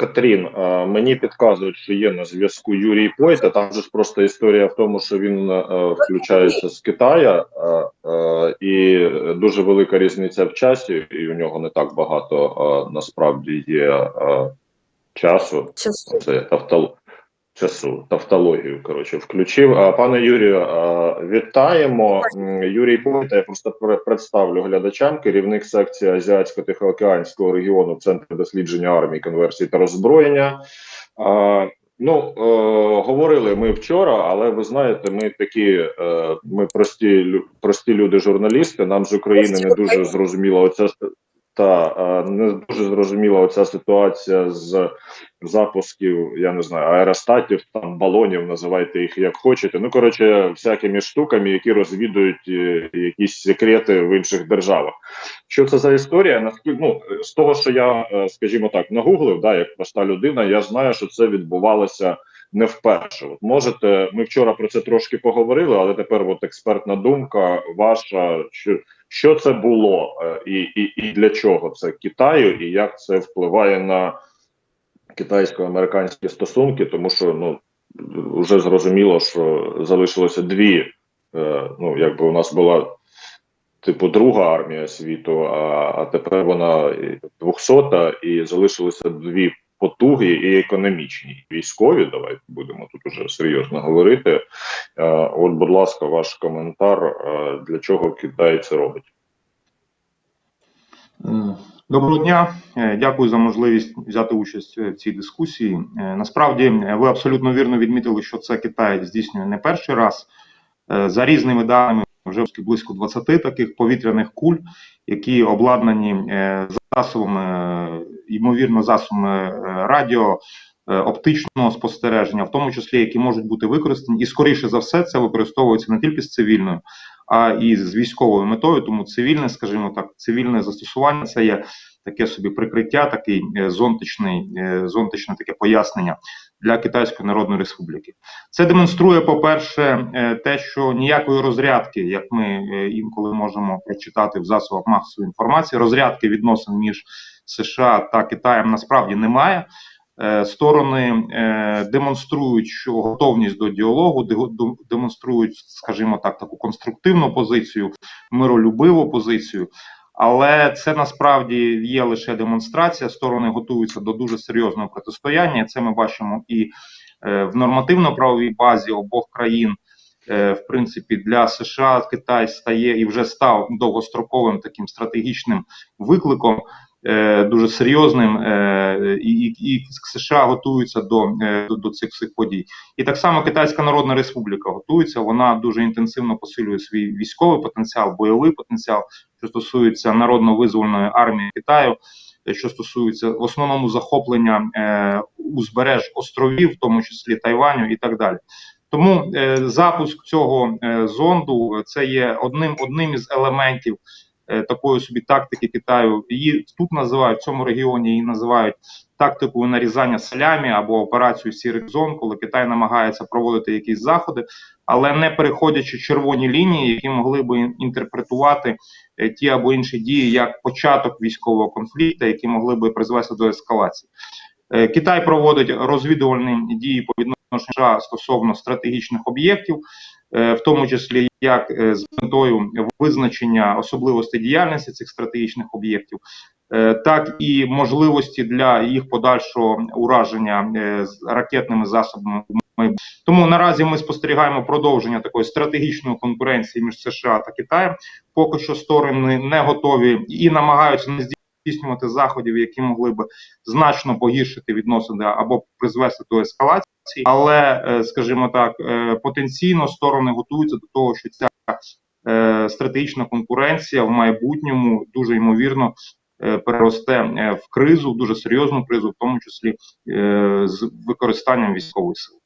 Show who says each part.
Speaker 1: Катрін, е, мені підказують, що є на зв'язку Юрій Пойта. Там же ж просто історія в тому, що він е, включається з Китая, е, і дуже велика різниця в часі, і у нього не так багато насправді є часу.
Speaker 2: Часу.
Speaker 1: Це тавтол... часу, тавтологію, коротше, включив. А, пане Юрію, вітаємо. Юрій Пойта, я просто пре- представлю глядачам, керівник секції Азіатсько-Тихоокеанського регіону Центру дослідження армії, конверсії та роззброєння. Ну, е, говорили ми вчора, але ви знаєте, ми такі, е, ми прості, прості люди, журналісти. Нам з України не дуже зрозуміла оця та е, не дуже зрозуміла оця ситуація з запусків, я не знаю, аеростатів, там балонів, називайте їх як хочете. Ну коротше, всякими штуками, які розвідують е, якісь секрети в інших державах. Що це за історія? Наскільки ну з того, що я, е, скажімо так, нагуглив, да, як проста людина, я знаю, що це відбувалося не вперше. От можете, ми вчора про це трошки поговорили, але тепер от експертна думка ваша, що, що це було, е, і, і, і для чого це Китаю, і як це впливає на китайсько-американські стосунки, тому що ну вже зрозуміло, що залишилося дві. Е, ну, якби у нас була типу друга армія світу, а, а тепер вона двохсота, і залишилося дві потуги і економічні, військові. Давайте будемо тут уже серйозно говорити. Е, от, будь ласка, ваш коментар, е, для чого Китай це робить?
Speaker 3: Доброго дня, Е, дякую за можливість взяти участь в цій дискусії. Насправді, ви абсолютно вірно відмітили, що це Китай здійснює не перший раз. За різними даними, вже близько 20 таких повітряних куль, які обладнані е, засобами, е, ймовірно, засобами е, радіо. Оптичного спостереження, в тому числі які можуть бути використані, і скоріше за все це використовується не тільки з цивільною, а і з військовою метою. Тому цивільне, скажімо так, цивільне застосування це є таке собі прикриття, такий зонтичний, зонтичне таке пояснення для Китайської Народної Республіки. Це демонструє, по-перше, е, те, що ніякої розрядки, як ми е, інколи можемо прочитати в засобах масової інформації, розрядки відносин між США та Китаєм насправді немає. Е, Сторони демонструють, що готовність до діалогу, демонструють, скажімо так, таку конструктивну позицію, миролюбиву позицію. Але це насправді є лише демонстрація. Сторони готуються до дуже серйозного протистояння. Це ми бачимо і е, в нормативно-правовій базі обох країн. Е, В принципі, для США Китай стає і вже став довгостроковим таким стратегічним викликом, дуже серйозним, е, і, і, США готуються до, е, до, до цих всіх подій. І так само Китайська Народна Республіка готується. Вона дуже інтенсивно посилює свій військовий потенціал, бойовий потенціал, що стосується народно-визвольної армії Китаю. е, Що стосується в основному захоплення е, узбереж островів, в тому числі Тайваню і так далі. Тому е, запуск цього е, зонду е, це є одним одним із елементів е, такої собі тактики Китаю. Її тут називають в цьому регіоні її називають тактикою нарізання салямі або операцію сірих зон, коли Китай намагається проводити якісь заходи, але не переходячи червоні лінії, які могли би інтерпретувати е, ті або інші дії як початок військового конфлікту, які могли би призвести до ескалації. Е, Китай проводить розвідувальні дії по відношенню США стосовно стратегічних об'єктів, е, в тому числі як е, з метою визначення особливостей діяльності цих стратегічних об'єктів, е, так і можливості для їх подальшого ураження е, ракетними засобами. Тому наразі ми спостерігаємо продовження такої стратегічної конкуренції між США та Китаєм. Поки що сторони не готові і намагаються не здійснювати заходів, які могли би значно погіршити відносини або призвести до ескалації. Але, е, скажімо так, е, потенційно сторони готуються до того, що ця е, стратегічна конкуренція в майбутньому дуже ймовірно переросте в кризу, дуже серйозну кризу, в тому числі з використанням військової сили.